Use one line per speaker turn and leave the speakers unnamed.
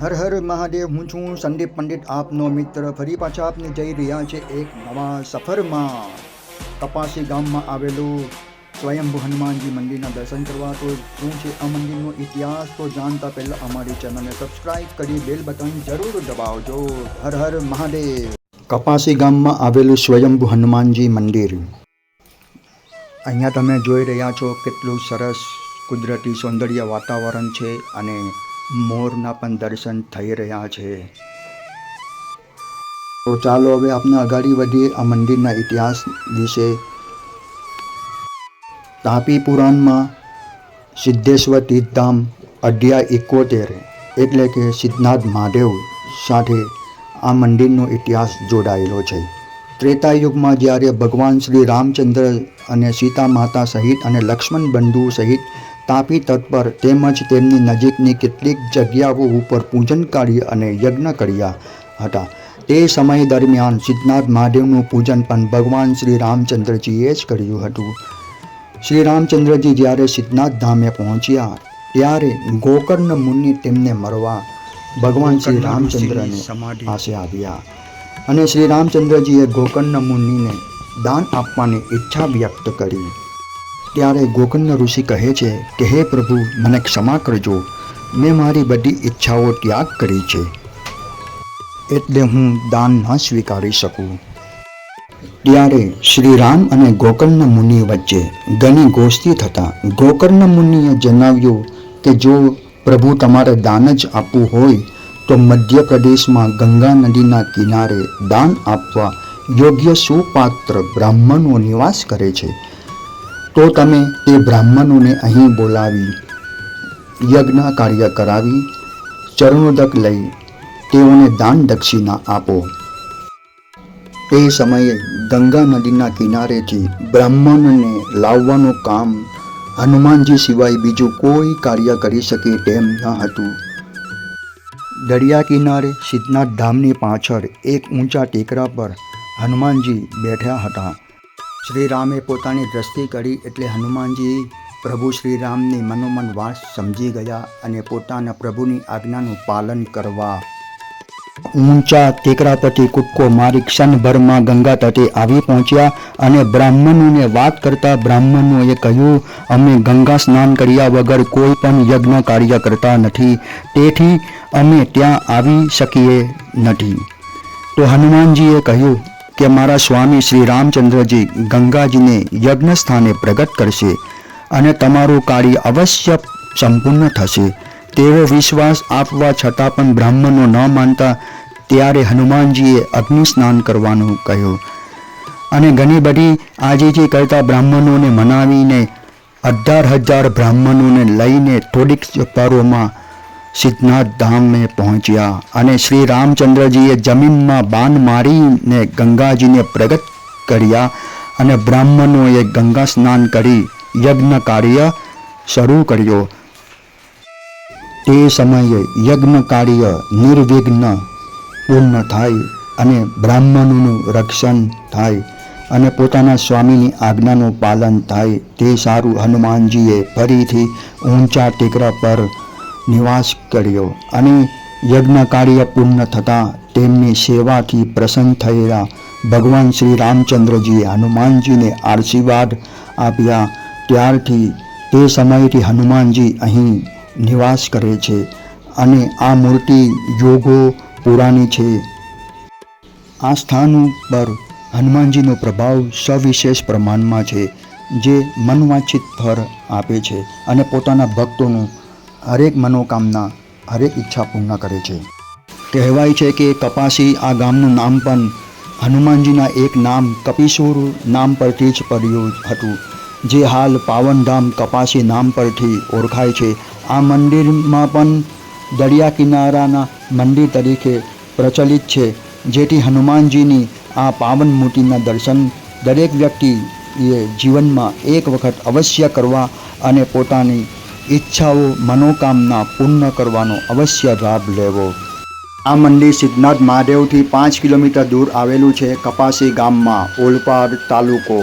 હર હર મહાદેવ, હું છું સંદીપ પંડિત. આપનો મિત્ર ફરી પાછા આપને જઈ રહ્યા છે એક નવા સફરમાં. કપાસી ગામમાં આવેલું સ્વયંભુ હનુમાનજી મંદિરના દર્શન કરવા તો શું છે આ મંદિરનો ઇતિહાસ તો જાણતા પહેલાં અમારી ચેનલને સબસ્ક્રાઇબ કરી બેલ બટન જરૂર દબાવજો. હર હર મહાદેવ. કપાસી ગામમાં આવેલું સ્વયંભુ હનુમાનજી મંદિર. અહીંયા તમે જોઈ રહ્યા છો કેટલું સરસ કુદરતી સૌંદર્ય વાતાવરણ છે અને મોરના પણ દર્શન થઈ રહ્યા છે. તો ચાલો હવે આપણે આગળ વધીએ આ મંદિરના ઇતિહાસ વિશે. તાપી પુરાણમાં સિદ્ધેશ્વર તીર્થધામ અધ્યાય એકોતેર એટલે કે સિદ્ધનાથ મહાદેવ સાથે આ મંદિરનો ઇતિહાસ જોડાયેલો છે. ત્રેતા યુગમાં જ્યારે ભગવાન શ્રી રામચંદ્ર અને સીતા માતા સહિત અને લક્ષ્મણ બંધુ સહિત તાપી તટ પર તેમજ તેમની નજીકની કેટલીક જગ્યાઓ ઉપર પૂજન કાર્ય અને યજ્ઞ કર્યા હતા. તે સમય દરમિયાન સિદ્ધનાથ મહાદેવનું પૂજન પણ ભગવાન શ્રી રામચંદ્રજીએ જ કર્યું હતું. શ્રી રામચંદ્રજી જ્યારે સિદ્ધનાથ ધામે પહોંચ્યા ત્યારે ગોકર્ણ મુનિ તેમને મળવા ભગવાન શ્રી રામચંદ્રને પાસે આવ્યા. અને શ્રી રામચંદ્રજીએ ગોકર્ણ મુનિને દાન આપવાની ઈચ્છા વ્યક્ત કરી. ત્યારે ગોકર્ણ ઋષિ કહે છે કે, હે પ્રભુ, મને ક્ષમા કરજો. મેં મારી બધી ઈચ્છાઓ ત્યાગ કરી છે. એટલે હું દાન ન સ્વીકારી શકું. ત્યારે શ્રી રામ અને ગોકર્ણ મુનિ વચ્ચે ઘણી ગોષ્ઠી થતાં ગોકર્ણ મુનિએ જણાવ્યું કે, જો પ્રભુ તમારે દાન જ આપવું હોય તો મધ્યપ્રદેશમાં ગંગા નદીના કિનારે દાન આપવા યોગ્ય સુપાત્ર બ્રાહ્મણો નિવાસ કરે છે. તો તમે તે બ્રાહ્મણોને અહીં બોલાવી, યજ્ઞ કાર્ય કરાવી, ચરણોદક લઈ તેઓને દાન દક્ષિણા આપો. તે સમયે ગંગા નદીના કિનારેથી બ્રાહ્મણને લાવવાનું કામ હનુમાનજી સિવાય બીજું કોઈ કાર્ય કરી શકે તેમ ન હતું. દરિયા કિનારે સિદ્ધનાથ ધામની પાછળ એક ઊંચા ટેકરા પર હનુમાનજી બેઠા હતા. શ્રી રામે પોતાની દ્રષ્ટિ કરી એટલે હનુમાનજી પ્રભુ શ્રી રામની મનોમન વાત સમજી ગયા અને પોતાના પ્રભુની આજ્ઞાનું પાલન કરવા ઊંચા ટેકરા પરથી કૂદકો મારી ક્ષણભરમાં ગંગા તટે આવી પહોંચ્યા અને બ્રાહ્મણોને વાત કરતા બ્રાહ્મણોએ કહ્યું, અમે ગંગા સ્નાન કર્યા વગર કોઈ પણ યજ્ઞ કાર્ય કરતા નથી. તેથી અમે ત્યાં આવી શકીએ નથી. તો હનુમાનજીએ કહ્યું કે મારા સ્વામી શ્રી રામચંદ્રજી ગંગાજીને યજ્ઞ સ્થાને પ્રગટ કરશે અને તમારું કાર્ય અવશ્ય સંપૂર્ણ થશે. તેવો વિશ્વાસ આપવા છતાં પણ બ્રાહ્મણો ન માનતા ત્યારે હનુમાનજીએ અગ્નિ સ્નાન કરવાનું કહ્યું. અને ઘણી બધી આજીજી કરતા બ્રાહ્મણોને મનાવીને અઢાર હજાર બ્રાહ્મણોને લઈને થોડીક પરોમાં સિદ્ધનાથ ધામે પહોંચ્યા અને શ્રી રામચંદ્રજીએ જમીનમાં બાન મારીને ગંગાજીને પ્રગટ કર્યા અને બ્રાહ્મણોએ ગંગા સ્નાન કરી યજ્ઞ કાર્ય શરૂ કર્યો. તે સમયે યજ્ઞ કાર્ય નિર્વિઘ્ન પૂર્ણ થાય અને બ્રાહ્મણોનું રક્ષણ થાય અને પોતાના સ્વામીની આજ્ઞાનું પાલન થાય તે સારું હનુમાનજીએ ફરીથી ઊંચા ટેકરા પર નિવાસ કર્યો અને યજ્ઞ કાર્ય પૂર્ણ થતાં તેમની સેવાથી પ્રસન્ન થયેલા ભગવાન શ્રી રામચંદ્રજીએ હનુમાનજીને આશીર્વાદ આપ્યા. ત્યારથી તે સમયથી હનુમાનજી અહીં નિવાસ કરે છે અને આ મૂર્તિ યોગો પુરાણી છે. આ સ્થાન ઉપર હનુમાનજીનો પ્રભાવ સવિશેષ પ્રમાણમાં છે, જે મનવાંછિત ફળ આપે છે અને પોતાના ભક્તોનું હરેક મનોકામના, હરેક ઈચ્છા પૂર્ણ કરે છે. કહેવાય છે કે કપાસી આ ગામનું નામ પણ હનુમાનજીના એક નામ કપિસુર નામ પરથી જ પડ્યું હતું. જે હાલ પાવનધામ કપાસી નામ પરથી ઓળખાય છે. આ મંદિરમાં પણ દરિયા કિનારાના મંદિર તરીકે પ્રચલિત છે, જેથી હનુમાનજીની આ પાવન મૂર્તિના દર્શન દરેક વ્યક્તિએ જીવનમાં એક વખત અવશ્ય કરવા અને પોતાની ઈચ્છાઓ મનોકામના પૂર્ણ કરવાનો અવશ્ય લાભ લેવો. આ મંદિર સિદ્ધનાથ મહાદેવથી પાંચ કિલોમીટર દૂર આવેલું છે, કપાસી ગામમાં, ઓલપાડ તાલુકો.